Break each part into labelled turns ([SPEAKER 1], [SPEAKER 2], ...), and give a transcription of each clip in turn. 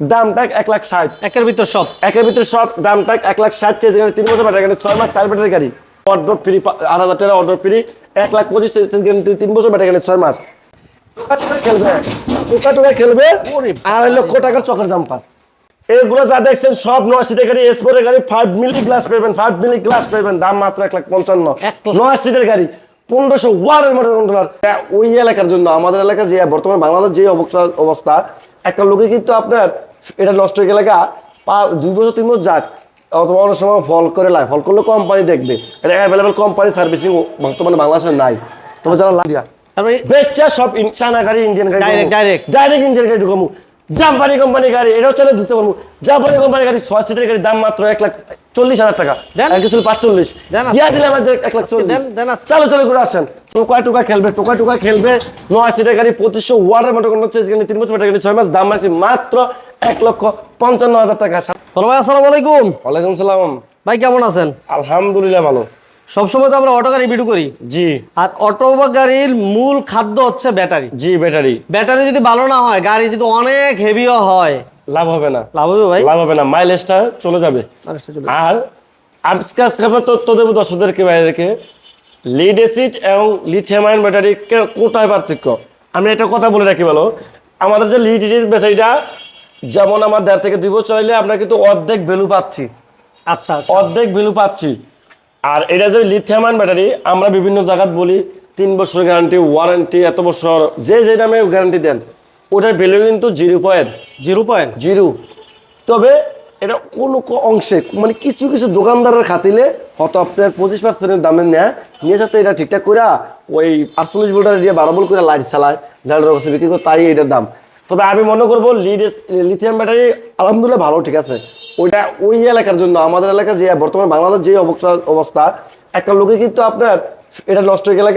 [SPEAKER 1] দামটা এক লাখ ষাট।
[SPEAKER 2] একের ভিতর সব।
[SPEAKER 1] একের ভিতরে সব দামটা এক লাখ ষাট চেয়েছে তিন বছর ব্যাটারি গাড়ি ছয় মাস চার ব্যাটারি গাড়ি। অর্ডার ফ্রি আট হাজার টাকা অর্ডার ফ্রি এক লাখ পঁচিশ তিন বছর ব্যাটারি গাড়ি ছয় মাস। খেলবে। টোকা টোকা খেলবে আড়াই লক্ষ টাকার চকের জাম্পার এগুলো যা দেখছেন সব নয় সিটের গাড়ি এসপোর্টের গাড়ি ফাইভ মিলি গ্লাস পাবেন ফাইভ মিলি গ্লাস পাবেন দাম মাত্র এক লাখ পঞ্চান্ন। নয় সিটের গাড়ি পনেরোশো ওয়ার্ডের মোটর কন্ট্রোলার ওই এলাকার জন্য আমাদের এলাকা যে বর্তমানে বাংলাদেশ যে অবস্থা অবস্থা একটা লোকে কিন্তু আপনার এটা নষ্ট হয়ে গেলে গা, দুই বছর তিন বছর যাক। অথবা অনেক সময় ফল করে লাগে ফল করলে কোম্পানি দেখবে। এটা অ্যাভেলেবেল কোম্পানি সার্ভিসিং বর্তমানে বাংলাদেশে নাই। তবে যারা লাগিয়া
[SPEAKER 2] তারপরে
[SPEAKER 1] বেচা সব চায়না গাড়ি ইন্ডিয়ান গাড়ি
[SPEAKER 2] ডাইরেক্ট.
[SPEAKER 1] ডাইরেক্ট ইন্ডিয়ান গাড়ি ঢুকামু জাপানি কোম্পানি গাড়ি এটাও চলে ধুতে পারব জাপানি কোম্পানি গাড়ি ছয় সিটের গাড়ি দাম মাত্র এক লাখ চল্লিশ হাজার টাকা। কিছু পাঁচচল্লিশ। দিয়া দিলে আমাদের এক লাখ চল্লিশ।
[SPEAKER 2] দেন, দেন
[SPEAKER 1] চালু চালু করে আসেন। টোকা টোকা খেলবে টোকা টোকা খেলবে। নয় সিটের গাড়ি পঁচিশশো ওয়ার্ডের মতো কোনো তিন বছর গাড়ি ছয় মাস দাম আছে মাত্র এক লক্ষ পঞ্চান্ন হাজার টাকা।
[SPEAKER 2] ভাই আসসালামু আলাইকুম।
[SPEAKER 1] ওয়ালাইকুম সালাম।
[SPEAKER 2] ভাই কেমন আছেন?
[SPEAKER 1] আলহামদুলিল্লাহ ভালো।
[SPEAKER 2] সবসময় তো আমরা অটো গাড়ি ভিডিও করি।
[SPEAKER 1] জি।
[SPEAKER 2] আর অটো বা গাড়ির মূল খাদ্য হচ্ছে ব্যাটারি।
[SPEAKER 1] জি ব্যাটারি।
[SPEAKER 2] ব্যাটারি যদি ভালো না হয় গাড়ি যদি অনেক হেভিও হয়
[SPEAKER 1] লাভ হবে না।
[SPEAKER 2] লাভ হবে ভাই?
[SPEAKER 1] লাভ হবে না। মাইলেজটা চলে যাবে। আর আজকে আজকে আমরা তথ্য দেবো দর্শকদেরকে বাইরেকে লিড অ্যাসিড এবং লিথিয়াম আয়ন ব্যাটারি কোটায় পার্থক্য? আমি একটা কথা বলে রাখি ভালো। আমাদের যে লিড অ্যাসিড ব্যাটারিটা যেমন আমার দেড় থেকে দুই বছর চাইলে আমরা কিন্তু অর্ধেক ভ্যালু পাচ্ছি।
[SPEAKER 2] আচ্ছা আচ্ছা।
[SPEAKER 1] অর্ধেক ভ্যালু পাচ্ছি। আর এটা যে লিথিয়াম আয়ন ব্যাটারি আমরা বিভিন্ন জায়গায় বলি তিন বছর গ্যারান্টি ওয়ারেন্টি এত বছর যে যে নামে গ্যারান্টি দেন ওটার ভ্যালু কিন্তু zero point
[SPEAKER 2] zero point
[SPEAKER 1] zero তবে এটা কোনো অংশে মানে কিছু কিছু দোকানদারের খাতিলে হয়তো আপনার পঁচিশ পার্সেন্টের দামে নেয় নিয়ে সাথে এটা ঠিকঠাক করে ওই আটচল্লিশ ভোল্টার দিয়ে বারো ভোল্ট করে লাইট চালায় যার কাছে বিক্রি করে তাই এটার দাম। তবে আমি মনে করব লিড লিথিয়াম ব্যাটারি আলহামদুলিল্লাহ ভালো ঠিক আছে। ওইটা ওই এলাকার জন্য আমাদের এলাকা যে বর্তমানে বাংলাদেশ যে অবস্থা অবস্থা একটা লোকে কিন্তু আপনার এটা নষ্ট হয়ে গেলে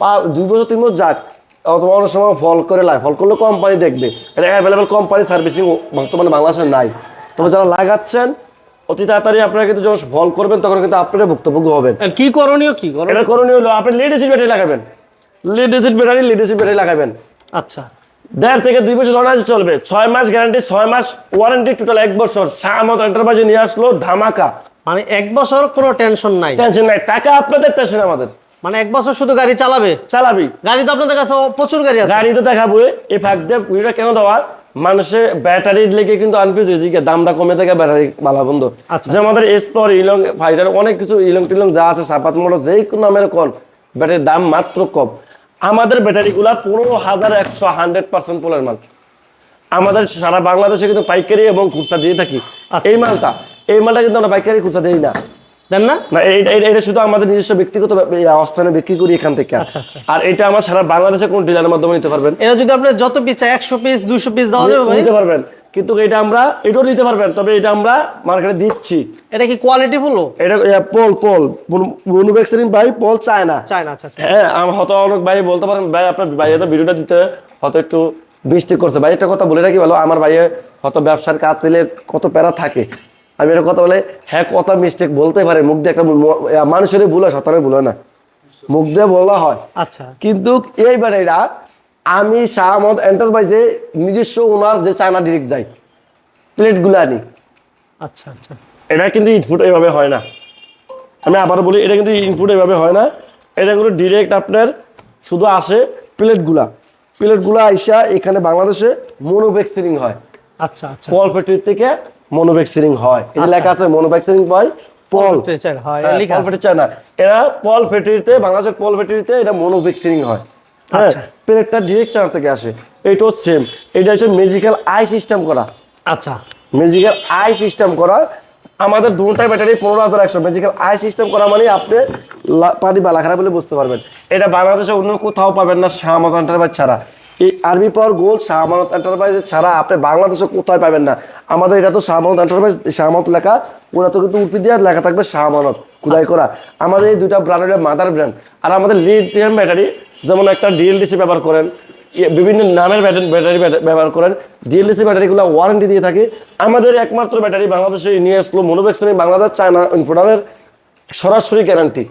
[SPEAKER 1] পা দুই বছর তিন বছর যাক অথবা অনেক সময় ফল করে লাগে ফল করলে কোম্পানি দেখবে। এটা অ্যাভেলেবেল কোম্পানি সার্ভিসিং বর্তমানে বাংলাদেশে নাই। তবে যারা লাগাচ্ছেন অতি তাড়াতাড়ি আপনারা কিন্তু যখন ফল করবেন তখন কিন্তু আপনারা ভুক্তভোগ্য হবেন।
[SPEAKER 2] কি করণীয় কি?
[SPEAKER 1] এটা করণীয় হলো আপনি লিড এসিড ব্যাটারি লাগাবেন। Lead acid battery lead acid battery লাগাবেন।
[SPEAKER 2] আচ্ছা।
[SPEAKER 1] দেড় থেকে দুই বছর অনায়াসে চলবে। ছয় মাস গ্যারান্টি ছয় মাস ওয়ারেন্টি টোটাল এক বছর। শাহমত এন্টারপ্রাইজে নিয়ে আসলো ধামাকা।
[SPEAKER 2] মানে এক বছর কোনো টেনশন নাই।
[SPEAKER 1] টেনশন নাই। টাকা আপনাদের টেনশন আমাদের।
[SPEAKER 2] মানে এক বছর শুধু গাড়ি চালাবে?
[SPEAKER 1] চালাবি।
[SPEAKER 2] গাড়ি তো আপনাদের কাছে প্রচুর গাড়ি আছে।
[SPEAKER 1] গাড়ি তো দেখাবো এই ফাঁক দিয়ে ভিডিওটা কেন দেওয়া? মানুষের ব্যাটারি লেগে কিন্তু আনফিউজ হয়েছে যে দামটা কমে থাকে ব্যাটারি বালা বন্ধ।
[SPEAKER 2] আচ্ছা।
[SPEAKER 1] যে আমাদের এক্সপ্লোর ইলং ফাইটার অনেক কিছু ইলং টিলং যা আছে সাপাত মোটর যেই কোনো নামের কন ব্যাটারির দাম মাত্র কম। আমাদের ব্যাটারিগুলা পনেরো হাজার একশো হান্ড্রেড পার্সেন্ট পোলের মাল। আমাদের সারা বাংলাদেশে কিন্তু পাইকারি এবং খুচরা দিয়ে থাকি।
[SPEAKER 2] আচ্ছা।
[SPEAKER 1] এই মালটা এই মালটা কিন্তু আমরা পাইকারি খুচরা দিই না।
[SPEAKER 2] দেন না?
[SPEAKER 1] এটা শুধু আমাদের নিজস্ব ব্যক্তিগত অবস্থানে বিক্রি করি এখান থেকে।
[SPEAKER 2] আচ্ছা, আচ্ছা।
[SPEAKER 1] আর এটা আমার সারা বাংলাদেশে কোন ডিলারের মাধ্যমে নিতে পারবেন।
[SPEAKER 2] এটা যদি আপনি যত পিস একশো পিস দুইশো পিস দেওয়া যাবে
[SPEAKER 1] নিতে পারবেন। কিন্তু এটা আমরা এটাও নিতে পারবেন তবে এটা আমরা মার্কেটে দিচ্ছি।
[SPEAKER 2] এটা কি কোয়ালিটি ফুলো?
[SPEAKER 1] এটা পল পল। মনুফ্যাকচারিং বাই পল চায় না।
[SPEAKER 2] চাই না আচ্ছা আচ্ছা।
[SPEAKER 1] হ্যাঁ আমার হয়তো অনেক ভাই বলতে পারেন ভাই আপনার ভাইয়া তো ভিডিওটা দিতে হয়তো একটু বৃষ্টি করছে। ভাই একটা কথা বলে রাখি ভালো আমার ভাইয়ে হয়তো ব্যবসার কাজ দিলে কত প্যারা থাকে। আমি একটা কথা বলে হ্যাঁ কথা মিস্টেক বলতে পারে মুখ দিয়ে একটা ম- মানুষের ভুল হয় শতারে ভুল হয় না। মুখ দিয়ে বলা হয়।
[SPEAKER 2] আচ্ছা।
[SPEAKER 1] কিন্তু এইবার এরা আমি শাহ আহমদ এন্টারপ্রাইজে নিজস্ব ওনার যে চায়না ডিরেক্ট যাই প্লেটগুলো আনি।
[SPEAKER 2] আচ্ছা আচ্ছা।
[SPEAKER 1] এটা কিন্তু ইনফুট এইভাবে হয় না। আমি আবার বলি এটা কিন্তু ইনফুট এইভাবে হয় না। এটা কিন্তু ডিরেক্ট আপনার শুধু আসে প্লেটগুলা প্লেটগুলা আইসা এখানে বাংলাদেশে মনোভ্যাকসিনিং হয়।
[SPEAKER 2] আচ্ছা আচ্ছা।
[SPEAKER 1] পল ফ্যাক্টরি থেকে মনোভ্যাকসিনিং হয়। এই লেখা আছে মনোভ্যাকসিনিং বাই পল
[SPEAKER 2] হয়,
[SPEAKER 1] হ্যাঁ,
[SPEAKER 2] লেখা
[SPEAKER 1] পল
[SPEAKER 2] আছে।
[SPEAKER 1] না এরা পল ফ্যাক্টরিতে বাংলাদেশের পল ফ্যাক্টরিতে এটা মনোভ্যাকসিনিং হয়। হ্যাঁ
[SPEAKER 2] আচ্ছা।
[SPEAKER 1] প্লেটটা ডিরেক্ট চায়না থেকে আসে। এইটাও সেম এটা হচ্ছে মেজিক্যাল আই সিস্টেম করা।
[SPEAKER 2] আচ্ছা।
[SPEAKER 1] মেজিক্যাল আই সিস্টেম করা। আমাদের দুটাই ব্যাটারি পনেরো হাজার একশো। মেজিক্যাল আই সিস্টেম করা মানে আপনি পানি বালা খারাপ বলে বুঝতে পারবেন। এটা বাংলাদেশে অন্য কোথাও পাবেন না শাহ মতানটার ছাড়া এই আরবি পাওয়ার গোল শাহমাত এন্টারপ্রাইজ ছাড়া আপনি বাংলাদেশে কোথায় পাবেন না। আমাদের এটা তো শাহমাত এন্টারপ্রাইজ শাহমাত লেখা ওরা তো কিন্তু উঠপি দিয়ে লেখা থাকবে শাহমানত খুদাই করা। আমাদের এই দুইটা ব্র্যান্ডের মাদার ব্র্যান্ড আর আমাদের লিথিয়াম ব্যাটারি যেমন একটা ডিএলডিসি ব্যবহার করেন বিভিন্ন নামের ব্যাটারি ব্যাটারি ব্যবহার করেন ডিএলএসি ব্যাটারিগুলো ওয়ারেন্টি দিয়ে থাকে। আমাদের একমাত্র ব্যাটারি বাংলাদেশে নিয়ে আসলো মনোভ্যাক্সিনি বাংলাদেশ চায়না ইনফোডারের সরাসরি গ্যারান্টি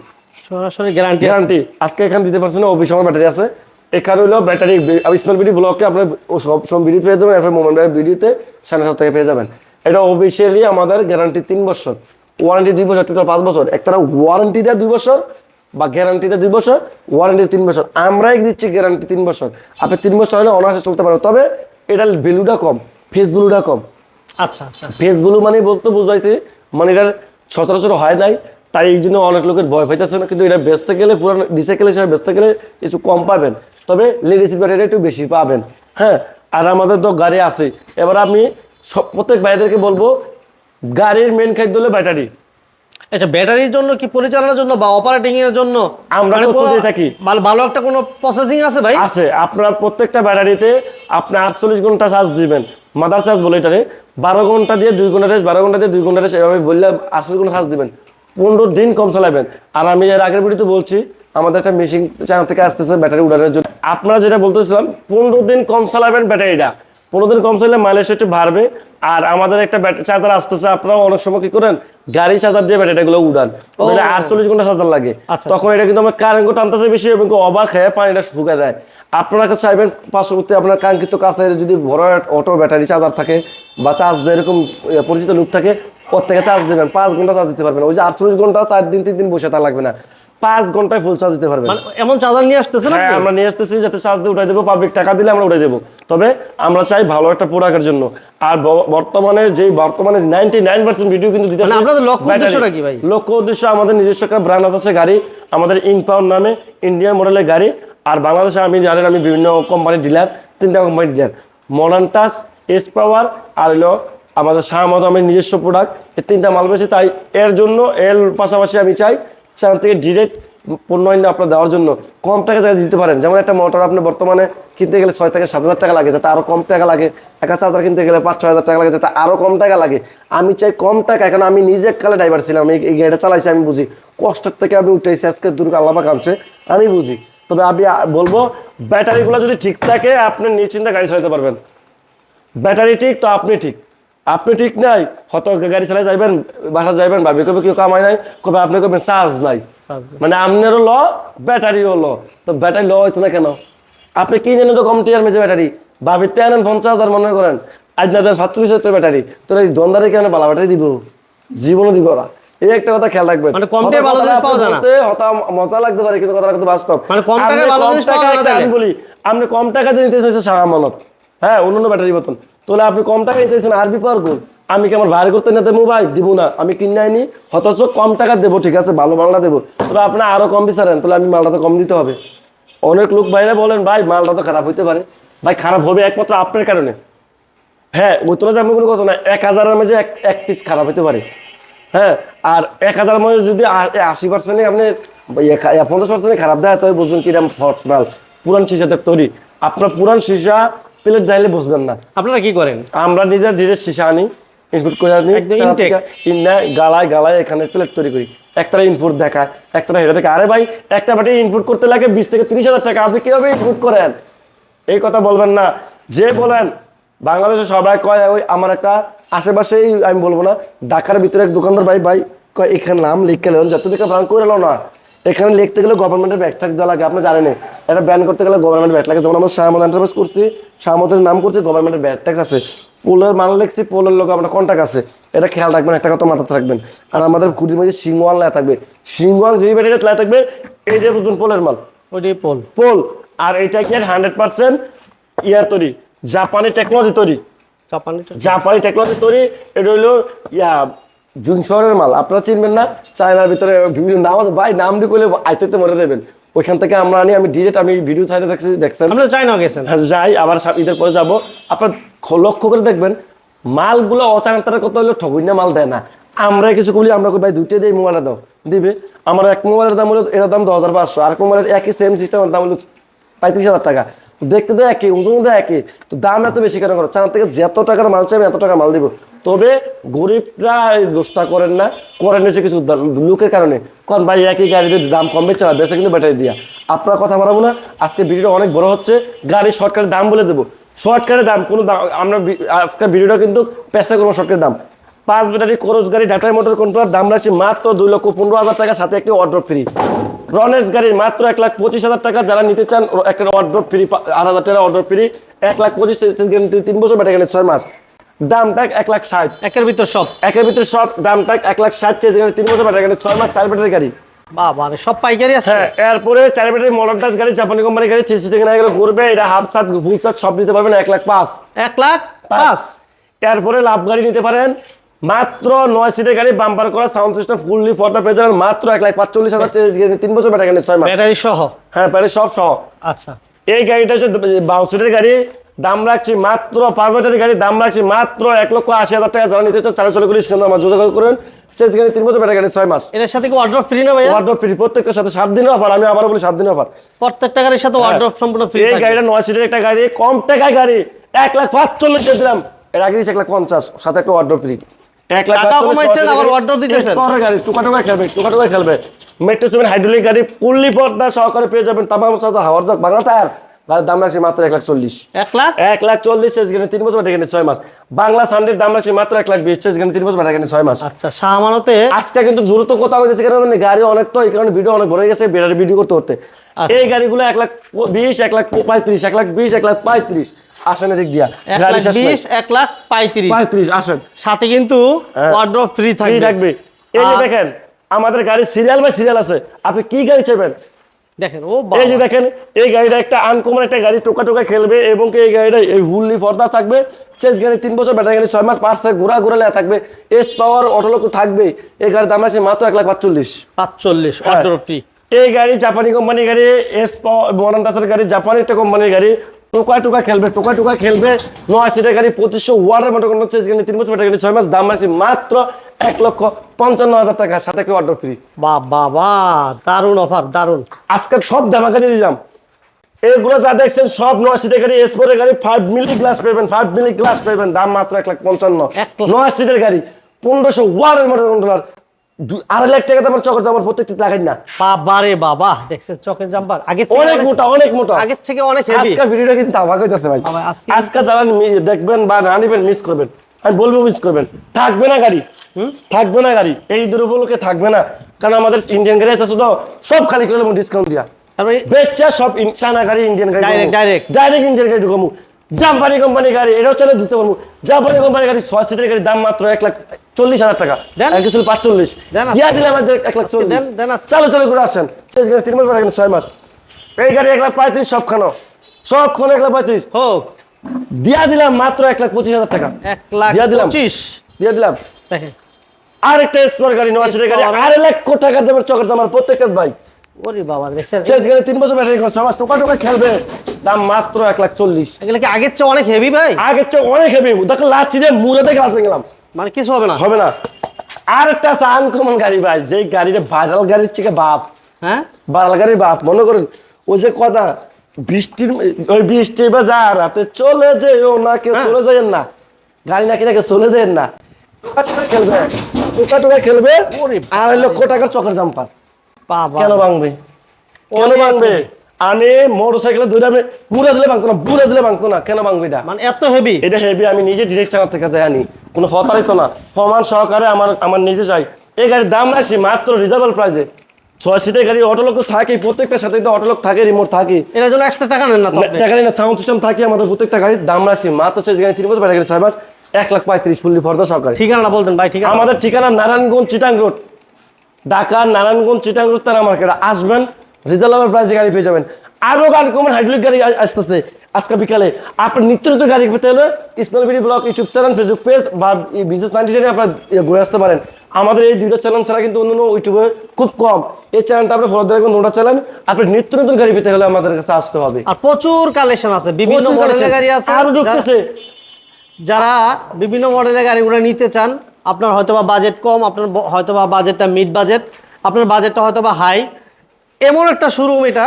[SPEAKER 2] সরাসরি গ্যারান্টি
[SPEAKER 1] গ্যারান্টি আজকে এখানে দিতে পারছি না অফিস আমার ব্যাটারি আছে। এখানে হলো ব্যাটারি স্মার্ট বিডি ব্লকে আপনার সব সব বিডি পেয়ে যাবেন আপনার মোবাইল বিডিতে সাড়ে সাত থেকে পেয়ে যাবেন। এটা অফিসিয়ালি আমাদের গ্যারান্টি তিন বছর। ওয়ারেন্টি দুই বছর টোটাল পাঁচ বছর। একটা ওয়ারেন্টি দেয় দুই বছর বা গ্যারান্টিতে দুই বছর ওয়ারেন্টি তিন বছর। আমরাই দিচ্ছি গ্যারান্টি তিন বছর। আপনি তিন বছর হলে অনায়াসে চলতে পারবেন। তবে এটার ভ্যালুটা কম ফেস ভ্যালুটা কম।
[SPEAKER 2] আচ্ছা আচ্ছা
[SPEAKER 1] ফেস ভ্যালু মানে বলতে বুঝাইতে মানে এটার সচরাচর হয় নাই। তাই এই জন্য অনেক লোকের ভয় পাইতেছে না। কিন্তু এটা বেচতে গেলে পুরো ডিসাইকেল হিসাবে বেচতে গেলে কিছু কম পাবেন। তবে লেডিস ব্যাটারি একটু বেশি পাবেন। হ্যাঁ আর আমাদের তো গাড়ি আছে। এবার আমি সব প্রত্যেক ভাইদেরকে বলব গাড়ির মেন খাদ্য হলো ব্যাটারি
[SPEAKER 2] আচ্ছা ব্যাটারির জন্য কি পরিচালনার জন্য বা অপারেটিং এর জন্য?
[SPEAKER 1] আমরা
[SPEAKER 2] মানে
[SPEAKER 1] তথ্য দিয়ে থাকি।
[SPEAKER 2] ভালো- ভালো একটা কোনো প্রসেসিং আছে ভাই?
[SPEAKER 1] আছে। আপনার প্রত্যেকটা ব্যাটারিতে আপনি আটচল্লিশ ঘণ্টা চার্জ দিবেন। মাদার চার্জ বলে এটারে। বারো ঘণ্টা দিয়ে দুই ঘণ্টা রেস্ট বারো ঘণ্টা দিয়ে দুই ঘণ্টা রেস্ট এভাবে বললে আটচল্লিশ ঘণ্টা চার্জ দিবেন। পনেরো দিন কম চালাবেন। আর আমি এর আগের ভিডিওতে বলছি আমাদের একটা মেশিন চায়না থেকে আসতেছে ব্যাটারি উড়ানোর জন্য। আপনারা যেটা বলতেছিলাম পনেরো দিন কম চালাবেন ব্যাটারিটা পনেরো দিন কম চালালে মাইলেজ একটু বাড়বে। আর আমাদের একটা চার্জার আসতেছে আপনারা অনেক সময় কি করেন গাড়ি চার্জার দিয়ে ব্যাটারিগুলো উড়ান। আটচল্লিশ ঘণ্টা চার্জার লাগে।
[SPEAKER 2] আচ্ছা।
[SPEAKER 1] তখন এটা কিন্তু আমার কারেন্ট টানতেছে বেশি এবং অবাক খেয়ে পানিটা শুকা দেয় আপনারা কাছে চাইবেন পার্শ্ববর্তী আপনার কাঙ্ক্ষিত কাছে যদি বড় অটো ব্যাটারি চার্জার থাকে বা চার্জ দেয় এরকম পরিচিত লোক থাকে ওর থেকে চার্জ দেবেন পাঁচ ঘণ্টা চার্জ দিতে পারবেন। ওই যে আটচল্লিশ ঘণ্টা চার দিন তিন দিন বসে তা লাগবে না। পাঁচ ঘন্টায় ফুল চার্জ দিতে পারবেন।
[SPEAKER 2] মানে এমন চার্জার নিয়ে আসতেছে না
[SPEAKER 1] হ্যাঁ আমরা নিয়ে আসতেছি যাতে চার্জ দিয়ে উঠাই দেবো পাবলিক টাকা দিলে আমরা উঠাই দেবো। তবে আমরা চাই ভালো একটা প্রোডাক্টের জন্য। আর বর্তমানে যে বর্তমানে নাইনটি নাইন পার্সেন্ট ভিডিও কিন্তু দিতে
[SPEAKER 2] মানে আপনাদের লক্ষ্য উদ্দেশ্যটা কি ভাই?
[SPEAKER 1] লক্ষ্য উদ্দেশ্য আমাদের নিজস্ব একটা ব্র্যান্ড আছে গাড়ি আমাদের ইনপাউন্ড নামে ইন্ডিয়ান মডেলের গাড়ি। আর বাংলাদেশে আমি জানেন আমি বিভিন্ন কোম্পানির ডিলার তিনটা কোম্পানির dealer modern touch S power আর হলো আমাদের শাহমত আমি নিজস্ব প্রোডাক্ট এই তিনটা মাল বেশি তাই এর জন্য এর পাশাপাশি আমি চাই সেখান থেকে ডিরেক্ট পণ্য আপনার দেওয়ার জন্য কম টাকা যাতে দিতে পারেন। যেমন একটা মোটর আপনি বর্তমানে কিনতে গেলে ছয় থেকে সাত হাজার টাকা লাগে, যাতে আরও কম টাকা লাগে। একটা চার্জার কিনতে গেলে পাঁচ, ছয় হাজার টাকা লাগে, যাতে আরও কম টাকা লাগে। আমি চাই কম টাকা, কারণ আমি নিজে কালে ড্রাইভার ছিলাম। এই গাড়িটা চালাইছি, আমি বুঝি। কষ্টের থেকে আমি উঠেছি, আজকে দুর্গা আল্লাপা কাঁদছে আমি বুঝি। তবে আমি বলব ব্যাটারিগুলো যদি ঠিক থাকে, আপনি নিশ্চিন্তে গাড়ি চালাতে পারবেন। ব্যাটারি ঠিক, তো আপনি ঠিক। আপনি ঠিক নাই হয়তো গাড়ি চালাই যাইবেন বাসা যাইবেন ভাবি কবে কেউ কামাই নাই কবে আপনি কবে চার্জ নাই। মানে আপনারও ল ব্যাটারিও ল। তো ব্যাটারি ল হইতো না কেন? আপনি কিনেন তো কম টিয়ার মেজে ব্যাটারি ভাবিতে আনেন পঞ্চাশ হাজার মনে করেন। আজ না দেন সাতচল্লিশ হাজার ব্যাটারি তোর এই দন্দারে কেন বালা ব্যাটারি দিব? জীবনও দিব ওরা এই একটা কথা খেয়াল রাখবেন।
[SPEAKER 2] মানে কম টাকায় ভালো জিনিস পাওয়া যায় না।
[SPEAKER 1] হয়তো মজা লাগতে পারে কিন্তু কথাটা কিন্তু বাস্তব।
[SPEAKER 2] মানে কম টাকায় ভালো জিনিস পাওয়া যায় না।
[SPEAKER 1] আমি বলি আপনি কম টাকা দিয়ে নিতে চাইছেন সারা আমানত হ্যাঁ অন্যান্য ব্যাটারি মতন। তাহলে আপনি কম টাকা নিতে চাইছেন আরবি পাওয়ার গোল আমি কি আমার বাইরে করতে নিতে মোবাইল দিব না। আমি কিনে আইনি অথচ কম টাকা দেবো, ঠিক আছে? ভালো মালটা দেবো। তবে আপনি আরও কম বিচারেন, তাহলে আমি মালটা তো কম দিতে হবে। অনেক লোক বাইরে বলেন, ভাই, মালটা তো খারাপ হইতে পারে। ভাই, খারাপ হবে একমাত্র আপনার কারণে। হ্যাঁ ওই তোলা যেমন কোনো কথা না, এক হাজারের মাঝে এক এক পিস খারাপ হতে পারে। হ্যাঁ আর এক হাজার মাঝে যদি আশি পার্সেন্টে আপনি পঞ্চাশ পার্সেন্টে খারাপ দেয় তবে বুঝবেন কিরম ফট মাল। পুরান সিসাতে তৈরি আপনার পুরান সিসা প্লেট দিলে বুঝবেন না।
[SPEAKER 2] আপনারা কি করেন?
[SPEAKER 1] আমরা নিজের ধীরে সিসা আনি ইনপুট করে আনি গালায় গালায় এখানে প্লেট তৈরি করি। একটারা ইনপুট দেখায় একটারা হেঁটে দেখে আরে ভাই একটা বাটি ইনপুট করতে লাগে বিশ থেকে তিরিশ হাজার টাকা আপনি কীভাবে ইনপুট করেন? এই কথা বলবেন না। যে বলেন বাংলাদেশে সবাই কয় ওই আমার একটা আশেপাশেই আমি বলব না ঢাকার ভিতরে এক দোকানদার ভাই ভাই কয় এখানে নাম লিখে গেলেন যত দিকে ব্রান করে না। এখানে লিখতে গেলে গভর্নমেন্টের ব্যাগ ট্যাক্স দেওয়া লাগে আপনি জানেন এটা ব্যান করতে গেলে গভর্নমেন্ট ব্যাট লাগে। যেমন আমরা শাহমদ এন্টারপ্রাইজ করছি শাহমদের নাম করছি গভর্নমেন্টের ব্যাট ট্যাক্স আছে। পোলের মাল লিখছি পোলের লোক আপনার কন্ট্যাক্ট আছে। এটা খেয়াল রাখবেন একটা কথা মাথাতে থাকবেন আর আমাদের কুটির মাঝে সিংওয়াল লেয়া থাকবে। সিংওয়াল যেই ব্যাটারি লেয়া থাকবে এই যে বুঝুন পোলের মাল
[SPEAKER 2] ওইটাই পোল।
[SPEAKER 1] পোল। আর এটা কি হান্ড্রেড পার্সেন্ট ইয়ার তৈরি জাপানি টেকনোলজি তৈরি। জাপানি টেকনোলজি তৈরি এটা হলো ইয়া জুনশহরের মাল। আপনারা চিনবেন না চায়নার ভিতরে বিভিন্ন নাম আছে। ভাই নাম দিয়ে করলে আইতে মনে দেবেন ওইখান থেকে আমরা আনি আমি ডিজেট আমি ভিডিও সাইডে দেখছি দেখছেন।
[SPEAKER 2] তো চাইনা গেছেন।
[SPEAKER 1] হ্যাঁ, যাই আবার ঈদের পরে যাব। আপনার লক্ষ্য করে দেখবেন মালগুলো অচান্তার কত হলো ঠগুইনা মাল দেয় না। আমরা কিছু বলি আমরা ভাই দুইটা দিয়ে মোবাইলটা দাও। দিবে। আমার এক মোবাইলের দাম হলো এটার দাম দশ হাজার পাঁচশো। আর এক মোবাইলের একই সেম সিস্টেমের দাম হলো পঁয়ত্রিশ হাজার টাকা। দেখতে দেয় একই ওজন দেয় একই। তো দাম এত বেশি কেন করো? চার থেকে যত টাকার মাল চাইবে, এত টাকা মাল দিব। তবে গরিবরা দোষটা করেন না, করেন এসে কিছু লোকের কারণে। কারণ ভাই, একই গাড়িতে দাম কম বেচে না বেচে কিন্তু ব্যাটারি দিয়া। আপনার কথা বাড়াবো না, আজকে ভিডিওটা অনেক বড় হচ্ছে, গাড়ি শর্টকাটের দাম বলে দেবো। শর্টকাটের দাম, কোনো দাম, আমরা আজকের ভিডিওটা কিন্তু পেশা কোনো শর্টকাটের দাম। পাঁচ ব্যাটারি খরচ গাড়ি ডাটার মোটর কন্ট্রোলার দাম রাখছি মাত্র দুই লক্ষ পনেরো হাজার টাকা সাথে একটি অর্ডার ফ্রি রনেস গাড়ির মাত্র এক লাখ পঁচিশ হাজার টাকা যারা নিতে চান একটা অর্ডার ফ্রি আট হাজার টাকা অর্ডার ফ্রি এক লাখ পঁচিশ তিন বছর ব্যাটারি ছয় মাস। দামটা এক লাখ ষাট।
[SPEAKER 2] একের ভিতর সব।
[SPEAKER 1] একের ভিতরে সব দামটা এক লাখ ষাট চেয়েছে তিন বছর ব্যাটারি গ্যারেন্টি ছয় মাস চার ব্যাটারি গাড়ি।
[SPEAKER 2] সব পাইকারি আছে।
[SPEAKER 1] হ্যাঁ এরপরে চার ব্যাটারি টাচ গাড়ি জাপানি কোম্পানি গাড়ি থ্রি ঘুরবে এটা হাফ সাত ফুল সাত সব নিতে পারবেন এক লাখ পাঁচ।
[SPEAKER 2] এক লাখ পাঁচ।
[SPEAKER 1] এরপরে লাভ গাড়ি নিতে পারেন মাত্র নয় সিটের গাড়ি বাম্পার করা সাউন্ড সিস্টেম ফুললি ফর্দা পেয়ে যাবেন। মাত্র এক লাখ পাঁচচল্লিশ হাজার তিন বছর ব্যাটারি ছয় মাস।
[SPEAKER 2] ব্যাটারি সহ?
[SPEAKER 1] হ্যাঁ প্যারে সব সহ।
[SPEAKER 2] আচ্ছা।
[SPEAKER 1] এই গাড়িটা হচ্ছে বারো সিটের গাড়ি দাম রাখছি মাত্র পাঁচ ব্যাটারি গাড়ি দাম রাখছি মাত্র এক লক্ষ আশি হাজার টাকা। যারা নিতে চান চালু চালু করে স্ক্যান আমার যোগাযোগ করুন চেঞ্জ গাড়ি তিন বছর ব্যাটারি গাড়ি ছয় মাস।
[SPEAKER 2] এটার সাথে কি ওয়ার্ড্রপ ফ্রি না ভাইয়া?
[SPEAKER 1] ওয়ার্ড্রপ ফ্রি প্রত্যেকটার সাথে সাত দিনের অফার আমি আবার বলি সাত দিনের অফার
[SPEAKER 2] প্রত্যেকটা গাড়ির সাথে ওয়ার্ড্রপ সম্পূর্ণ ফ্রি
[SPEAKER 1] এই গাড়িটা নয় সিটের একটা গাড়ি কম টাকায় গাড়ি এক লাখ পাঁচচল্লিশ দিলাম। এর আগে এক লাখ পঞ্চাশ সাথে একটা ওয়ার্ড্রপ ফ্রি এক লাখ
[SPEAKER 2] টাকাও
[SPEAKER 1] 45
[SPEAKER 2] কমাইছেন, আবার
[SPEAKER 1] গাড়ি,
[SPEAKER 2] দিতেছেন।
[SPEAKER 1] এক্সপাওয়ার গাড়ি টুকা টুকা খেলবে টুকা টুকা খেলবে। মেট্রো সেভেন হাইড্রোলিক গাড়ি ফুললি পর্দা সহকারে পেয়ে যাবেন তামাম সাথে হাওয়ার জগ বাংলা টায়ার। গাড়ির দাম রাখছি মাত্র এক লাখ চল্লিশ।
[SPEAKER 2] এক লাখ?
[SPEAKER 1] এক লাখ চল্লিশ চেঞ্জ তিন বছর ব্যাটারি ছয় মাস। বাংলা সানডের দাম রাখছি মাত্র এক লাখ বিশ চেঞ্জ তিন বছর ব্যাটারি ছয় মাস।
[SPEAKER 2] আচ্ছা শাহ
[SPEAKER 1] আজকে কিন্তু দ্রুত কোথাও হয়েছে গাড়ি অনেক তো এই কারণে ভিডিও অনেক ভরে গেছে বেড়ার ভিডিও করতে।
[SPEAKER 2] আচ্ছা।
[SPEAKER 1] এই গাড়িগুলো এক লাখ বিশ এক লাখ পঁয়ত্রিশ এক লাখ বিশ এক লাখ পঁয়ত্রিশ। আসেন এদিক দিয়া।
[SPEAKER 2] এক লাখ
[SPEAKER 1] শেষ
[SPEAKER 2] বিশ এক লাখ পঁয়ত্রিশ।
[SPEAKER 1] পঁয়ত্রিশ আসেন।
[SPEAKER 2] সাথে কিন্তু
[SPEAKER 1] হ্যাঁ।
[SPEAKER 2] ওয়ার্ড্রপ ফ্রি
[SPEAKER 1] ফ্রি
[SPEAKER 2] থাকবে
[SPEAKER 1] থাকবে। এই যে দেখেন আমাদের গাড়ি সিরিয়াল বাই সিরিয়াল আছে। আপনি কি গাড়ি চাইবেন?
[SPEAKER 2] দেখেন ও
[SPEAKER 1] এই যে দেখেন এই গাড়িটা একটা আনকমন একটা গাড়ি টোকা টোকা খেলবে এবং এই গাড়িটা এই হুললি ফর্দা থাকবে। গাড়ি তিন বছর ব্যাটারি গাড়ি ছয় মাস পাঁচ থেকে ঘোরা ঘোরা লেয়া থাকবে। এস পাওয়ার অটোলোক থাকবে এই গাড়ির দাম আছে মাত্র এক লাখ পাঁচচল্লিশ।
[SPEAKER 2] পাঁচচল্লিশ
[SPEAKER 1] হ্যাঁ। এই গাড়ি জাপানি কোম্পানির গাড়ি এস মডার্ন টাসের গাড়ি জাপানি একটা কোম্পানির গাড়ি। টোকা টোকা খেলবে টোকা টোকা খেলবে। নয় সিটের গাড়ি পঁচিশশো ওয়ার্ডের মতো কোনো গাড়ি তিন বছর ব্যাটারি গাড়ি ছয় মাস দাম আছে মাত্র এক লক্ষ পঞ্চান্ন হাজার টাকা সাথে একটা অর্ডার ফ্রি
[SPEAKER 2] বা বাবা দারুণ অফার দারুণ।
[SPEAKER 1] আজকে সব দামাকা দিয়ে দিলাম। এগুলো যা দেখছেন সব নয় সিটের গাড়ি এসপোরের গাড়ি ফাইভ মিলি গ্লাস পাবেন ফাইভ মিলি গ্লাস পাবেন দাম মাত্র এক লাখ পঞ্চান্ন। নয় সিটের গাড়ি পনেরোশো ওয়ার্ডের মোটর কন্ট্রোলার আড়াই লাখ টাকা তোমার চকর আমার প্রত্যেকটি লাগাই না।
[SPEAKER 2] বাবা রে বাবা দেখছেন চকের জাম্পার? আগে
[SPEAKER 1] অনেক মোটা অনেক মোটা।
[SPEAKER 2] আগের থেকে অনেক হেভি
[SPEAKER 1] আজকের ভিডিওটা কিন্তু তামাক হইতেছে ভাই।
[SPEAKER 2] আজকে-
[SPEAKER 1] যারা দেখবেন বা না নিবেন মিস করবেন। আমি বলব মিস করবেন। থাকবে না গাড়ি। থাকবে না গাড়ি। এই দুর্বলকে থাকবে না। কারণ আমাদের ইন্ডিয়ান গাড়ি আছে তো সব খালি করে ডিসকাউন্ট দিয়া।
[SPEAKER 2] তারপরে
[SPEAKER 1] বেচা সব চায়না গাড়ি ইন্ডিয়ান গাড়ি ঢুকাবো।
[SPEAKER 2] direct.
[SPEAKER 1] ডাইরেক্ট ইন্ডিয়ান গাড়ি ঢুকাবো। জাপানি কোম্পানি গাড়ি এটাও চলে দিতে পারব। জাপানি কোম্পানি গাড়ি ছয় সিটের গাড়ি দাম মাত্র এক লাখ চল্লিশ হাজার টাকা।
[SPEAKER 2] দেন।
[SPEAKER 1] আর কিছু পাঁচচল্লিশ। দিয়া দিলে আমাদের এক লাখ চল্লিশ।
[SPEAKER 2] দেন, দেন আজকে।
[SPEAKER 1] চালু চালু করে আসেন। শেষ গাড়ি তিন মাস ছয় মাস। এই গাড়ি এক লাখ পঁয়ত্রিশ সবখানো। সবখানে এক লাখ পঁয়ত্রিশ।
[SPEAKER 2] হোক।
[SPEAKER 1] দিয়া দিলাম মাত্র এক লাখ পঁচিশ হাজার টাকা।
[SPEAKER 2] এক লাখ
[SPEAKER 1] দিয়া দিলাম।
[SPEAKER 2] পঁচিশ।
[SPEAKER 1] দিয়া দিলাম। আর একটা গাড়ি নয় সিটের গাড়ি
[SPEAKER 2] Sport।
[SPEAKER 1] আড়াই লক্ষ টাকার দামের চকের দাম প্রত্যেকটা বাইক
[SPEAKER 2] ওরে বাবা দেখছেন?
[SPEAKER 1] তিন বছর ব্যাটারি টোকা টোকা খেলবে। দাম মাত্র এক লাখ চল্লিশ।
[SPEAKER 2] এগুলো কি আগের চেয়ে অনেক হেভি ভাই?
[SPEAKER 1] আগের চেয়ে অনেক হেভি দেখো লাচ্ছি দিয়ে মুড়ে থেকে আসবে গেলাম।
[SPEAKER 2] মানে কিছু হবে না।
[SPEAKER 1] হবে না। আর একটা আছে আনকমন গাড়ি ভাই যে গাড়িটা ভাইরাল গাড়ির থেকে বাপ।
[SPEAKER 2] হ্যাঁ?
[SPEAKER 1] ভাইরাল গাড়ির বাপ মনে করেন ওই যে কথা বৃষ্টির ওই বৃষ্টি বা যা রাতে চলে যেও না কেউ
[SPEAKER 2] হ্যাঁ।
[SPEAKER 1] চলে যাইয়েন না। গাড়ি না কিনা কেউ চলে যাইয়েন না। খেলবে? টোকা টোকা খেলবে? আড়াই লক্ষ টাকার চকের জাম্পার। কেন ভাঙবে? কেন ভাঙবে? আমি মোটর সাইকেলে ধরে আমি মুড়ে দিলে ভাঙতো না বুড়ে দিলে ভাঙতো না কেন ভাঙবে এটা?
[SPEAKER 2] মানে এত হেভি
[SPEAKER 1] এটা হেভি আমি নিজে ডিরেক্ট থেকে যাই আনি। কোনো ফতারিত না। প্রমাণ সহকারে আমার আমার নিজে চাই এই গাড়ির দাম রাখছি মাত্র রিজনেবল প্রাইসে ছয় সিটের গাড়ি অটোলোক তো থাকে প্রত্যেকটার সাথে তো অটোলোক থাকে রিমোট থাকে।
[SPEAKER 2] এর জন্য এক্সট্রা টাকা নেন না
[SPEAKER 1] টাকা না সাউন্ড সিস্টেম থাকে আমাদের প্রত্যেকটা গাড়ির দাম রাখছি মাত্র সেই গাড়ি তিন বছর বাইরে গাড়ি ছয় মাস এক লাখ পঁয়ত্রিশ ফুল্লি ফর্দা সহকারে।
[SPEAKER 2] ঠিকানাটা বলতেন ভাই ঠিকানা
[SPEAKER 1] আমাদের ঠিকানা Narayanganj Chittagong road. Dhaka Narayanganj Chittagong road Tara market আসবেন রিজার্ভ প্রাইসে গাড়ি পেয়ে যাবেন। আরও গাড়ি কমেন হাইড্রোলিক গাড়ি আসতেছে। আজকে বিকালে আপনার নিত্য নতুন গাড়ি পেতে হলে Ismail BD blog YouTube channel Facebook page বা বিজনেস নাইনটি টেনে আপনার ঘুরে আসতে পারেন। আমাদের এই দুইটা চ্যানেল ছাড়া কিন্তু অন্য ইউটিউবে খুব কম। এই চ্যানেলটা আপনি ফলো দেখবেন দুটা চ্যানেল আপনি নিত্য নতুন গাড়ি পেতে হলে আমাদের কাছে আসতে হবে।
[SPEAKER 2] আর প্রচুর কালেকশন আছে বিভিন্ন মডেলের গাড়ি আছে আরও
[SPEAKER 1] ঢুকতেছে।
[SPEAKER 2] যারা বিভিন্ন মডেলের গাড়িগুলো নিতে চান আপনার হয়তোবা বাজেট কম আপনার হয়তোবা বাজেটটা মিড বাজেট আপনার বাজেটটা হয়তোবা হাই এমন একটা শোরুম এটা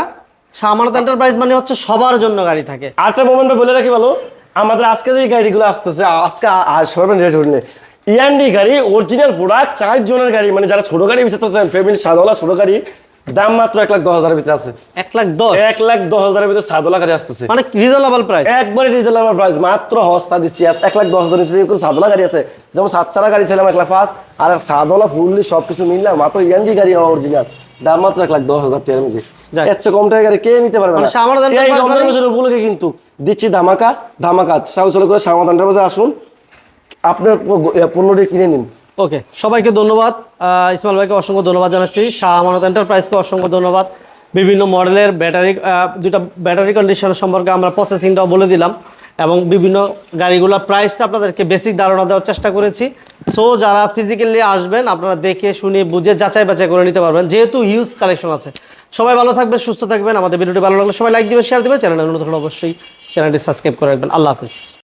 [SPEAKER 2] সামানত এন্টারপ্রাইজ মানে হচ্ছে সবার জন্য গাড়ি থাকে।
[SPEAKER 1] আরেকটা মোমেন্ট বলে রাখি ভালো। আমাদের আজকে যে গাড়িগুলো আসতেছে আজকে রেট হলে ইয়ান্ডি গাড়ি অরিজিনাল প্রোডাক্ট চার জনের গাড়ি মানে যারা ছোট গাড়ি বেচাতেছেন ফ্যামিলি সাদাওয়ালা ছোট গাড়ি দাম মাত্র এক লাখ দশ হাজারের ভিতরে আছে।
[SPEAKER 2] এক লাখ দশ?
[SPEAKER 1] এক লাখ দশ হাজারের ভিতরে সাদোলা গাড়ি আসতেছে।
[SPEAKER 2] মানে রিজনেবল প্রাইস
[SPEAKER 1] একবারে রিজনেবল প্রাইস মাত্র হস্তা দিচ্ছি এক- এক লাখ দশ হাজার নিচে কোনো সাদোলা গাড়ি আছে। যেমন সাতচারা গাড়ি ছিলাম এক লাখ পাঁচ আর সাদলা ফুললি সব কিছু মিললাম মাত্র ইয়ান্ডি গাড়ি অরিজিনাল দাম মাত্র এক লাখ দশ হাজার টাকার
[SPEAKER 2] যাক।
[SPEAKER 1] এর চেয়ে কম টাকা কে নিতে পারবে না।
[SPEAKER 2] মানে-
[SPEAKER 1] মাসের উপলক্ষে কিন্তু দিচ্ছি ধামাকা ধামাকা চাউ চলে করে সামাদানটার বাজার আসুন। আপনার পণ্যটি কিনে নিন।
[SPEAKER 2] ওকে সবাইকে ধন্যবাদ। আহ, ইসমাইল ভাইকে অসংখ্য ধন্যবাদ জানাচ্ছি। শাহ আমানত এন্টারপ্রাইজকে অসংখ্য ধন্যবাদ। বিভিন্ন মডেলের ব্যাটারি দুটা ব্যাটারি কন্ডিশন সম্পর্কে আমরা প্রসেসিংটাও বলে দিলাম। এবং বিভিন্ন গাড়িগুলোর প্রাইসটা আপনাদেরকে বেসিক ধারণা দেওয়ার চেষ্টা করেছি। সো যারা ফিজিক্যালি আসবেন, আপনারা দেখে, শুনে, বুঝে, যাচাই বাছাই করে নিতে পারবেন। যেহেতু হিউজ কালেকশন আছে। সবাই ভালো থাকবেন, সুস্থ থাকবেন। আমাদের ভিডিওটি ভালো লাগলে সবাই লাইক দিবে শেয়ার দিবে চ্যানেলের নতুন অবশ্যই চ্যানেলটি সাবস্ক্রাইব করে রাখবেন। আল্লাহ হাফিজ।